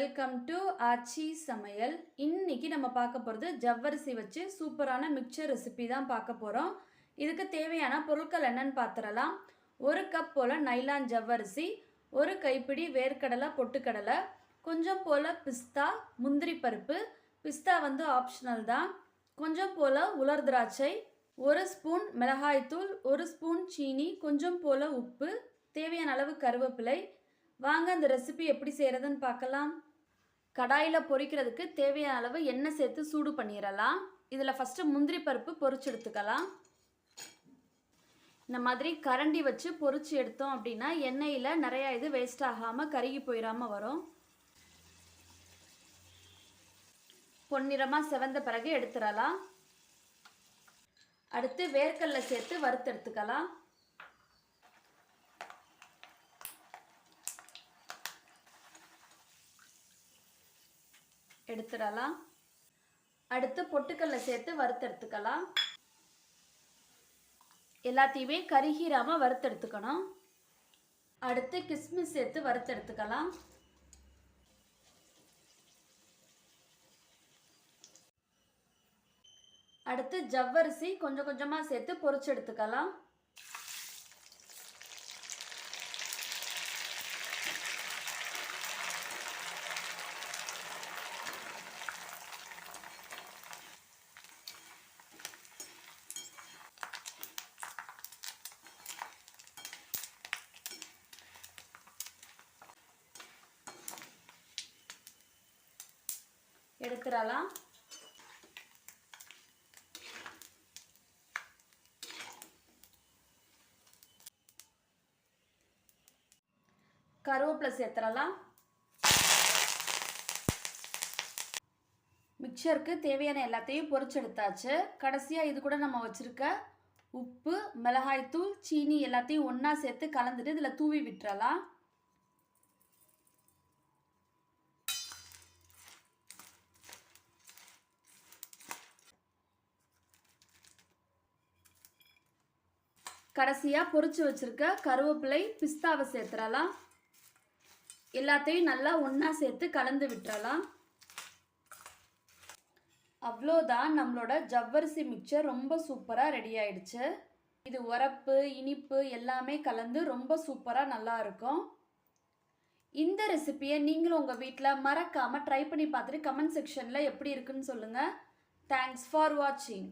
Welcome to ஆச்சி சமையல். இன்னைக்கு நம்ம பார்க்க போகிறது ஜவ்வரிசி வச்சு சூப்பரான மிக்சர் ரெசிபி தான் பார்க்க போகிறோம் இதுக்கு தேவையான பொருட்கள் என்னன்னு பார்த்துடலாம். ஒரு கப் போல் நைலான் ஜவ்வரிசி ஒரு கைப்பிடி வேர்க்கடலை பொட்டுக்கடலை கொஞ்சம் போல் பிஸ்தா முந்திரி பருப்பு. பிஸ்தா வந்து ஆப்ஷனல் தான். கொஞ்சம் போல் உலர் திராட்சை ஒரு ஸ்பூன் மிளகாய்த்தூள் ஒரு ஸ்பூன் சீனி கொஞ்சம் போல் உப்பு தேவையான அளவு கருவேப்பிலை. வாங்க அந்த ரெசிபி எப்படி செய்கிறதுன்னு பார்க்கலாம். கடாயில் பொரிக்கிறதுக்கு தேவையான அளவு எண்ணெய் சேர்த்து சூடு பண்ணிடலாம் இதில் ஃபஸ்ட்டு முந்திரி பருப்பு பொரிச்சு எடுத்துக்கலாம். இந்த மாதிரி கரண்டி வச்சு பொரிச்சு எடுத்தோம் அப்படின்னா எண்ணெயில் நிறையா இது வேஸ்ட் ஆகாமல் கருகி போயிடாமல் வரும். பொன்னிறமாக செவந்த பிறகு எடுத்துடலாம் அடுத்து வேர்க்கடலை சேர்த்து வறுத்து எடுத்துடலாம். அடுத்து பொட்டுக்கல்ல சேர்த்து வறுத்தெடுத்துக்கலாம். எல்லாத்தையுமே கருகிராம வறுத்தெடுத்துக்கணும். அடுத்து கிஸ்மிஸ் சேர்த்து வறுத்தெடுத்துக்கலாம். அடுத்து ஜவ்வரிசி கொஞ்சம் கொஞ்சமாக சேர்த்து பொரிச்சு எடுத்துக்கலாம் எடுத்துடலாம். கருவேப்பிலை சேர்த்துடலாம். மிக்சருக்கு தேவையான எல்லாத்தையும் பொறிச்செடுத்தாச்சு கடைசியாக இது கூட நம்ம வச்சுருக்க உப்பு மிளகாய்த்தூள் சீனி எல்லாத்தையும் ஒன்றா சேர்த்து கலந்துட்டு இதில் தூவி விட்டுறலாம். கடைசியாக பொறிச்சு வச்சுருக்க கருவேப்பிலை பிஸ்தாவை சேர்த்துடலாம். எல்லாத்தையும் நல்லா ஒன்றா சேர்த்து கலந்து விட்டுறலாம் அவ்வளோதான் நம்மளோட ஜவ்வரிசி மிக்சர் ரொம்ப சூப்பராக ரெடி ஆயிடுச்சு. இது உரப்பு இனிப்பு எல்லாமே கலந்து ரொம்ப சூப்பராக நல்லாயிருக்கும் இந்த ரெசிபியை நீங்களும் உங்கள் வீட்டில் மறக்காமல் ட்ரை பண்ணி பார்த்துட்டு கமெண்ட் செக்ஷனில் எப்படி இருக்குன்னு சொல்லுங்கள் தேங்க்ஸ் ஃபார் வாட்சிங்